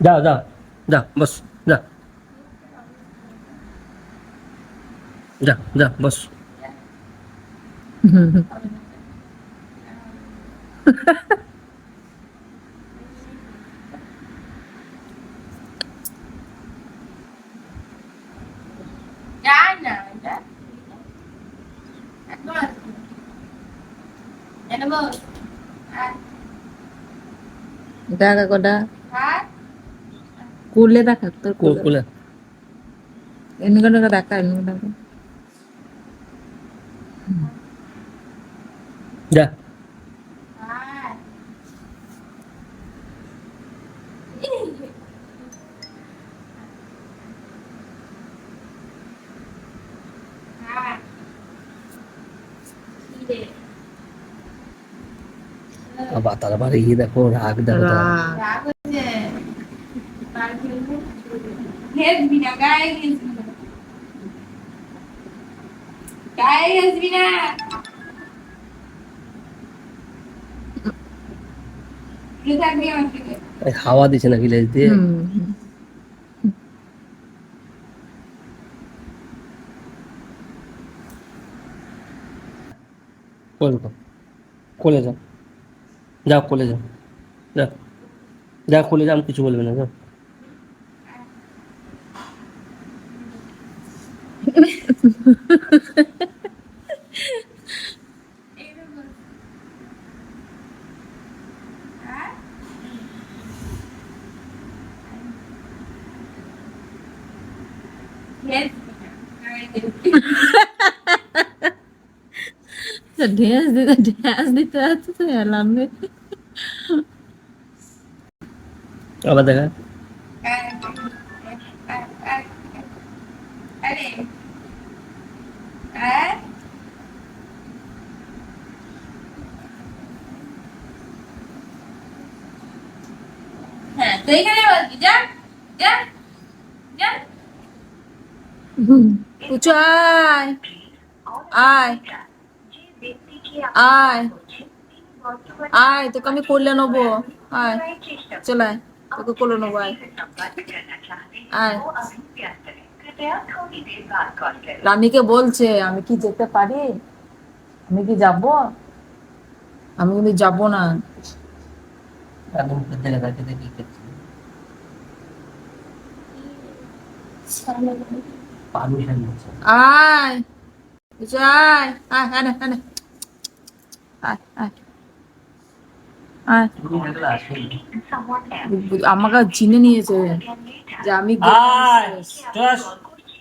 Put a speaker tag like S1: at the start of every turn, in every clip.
S1: যাও যাও যা বস যা যা যা বস
S2: যায় না এটা একবার এটা বল আর
S3: দেখা কটা
S2: আর
S3: কুলে দেখা। তোর কুলে
S1: কুলে
S3: এমনি দেখা এমনি করে দেখা।
S1: যা।
S2: আর আর কি রে
S1: আবার তার ইয়ে দেখো রাগ দেখো
S2: হেসবি না গায়ে হেসবি না গায়ে হেসবি না
S1: হাওয়া দিছে নাকি লেজ দিয়ে? কোলে যাও। যাও কোলে যাও। যা যা কোলে যাও আমি কিছু বলবে না যাও।
S3: ঢেস দিতে
S1: আবার দেখা
S2: আরে আর হ্যাঁ তো এখানে বলবি যা যা যা
S3: পুচু আয় আয় আয় আয় তোকে আমি করলে নেবো আয় চল আয় তোকে করলে নেবো আয় আয় রানীকে বলছে আমি কি যেতে পারি? আমি কি যাব? আমি কিন্তু যাব না। আয় আয় আয় আয় আয় আমাকে চিনে নিয়েছে। যে আমি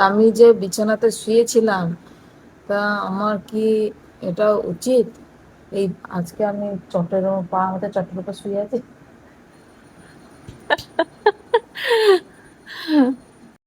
S3: আমি যে বিছানাতে শুয়েছিলাম, তা আমার কি এটা উচিত? এই আজকে আমি চটের পা হাতে চটের উপর শুয়ে আছি।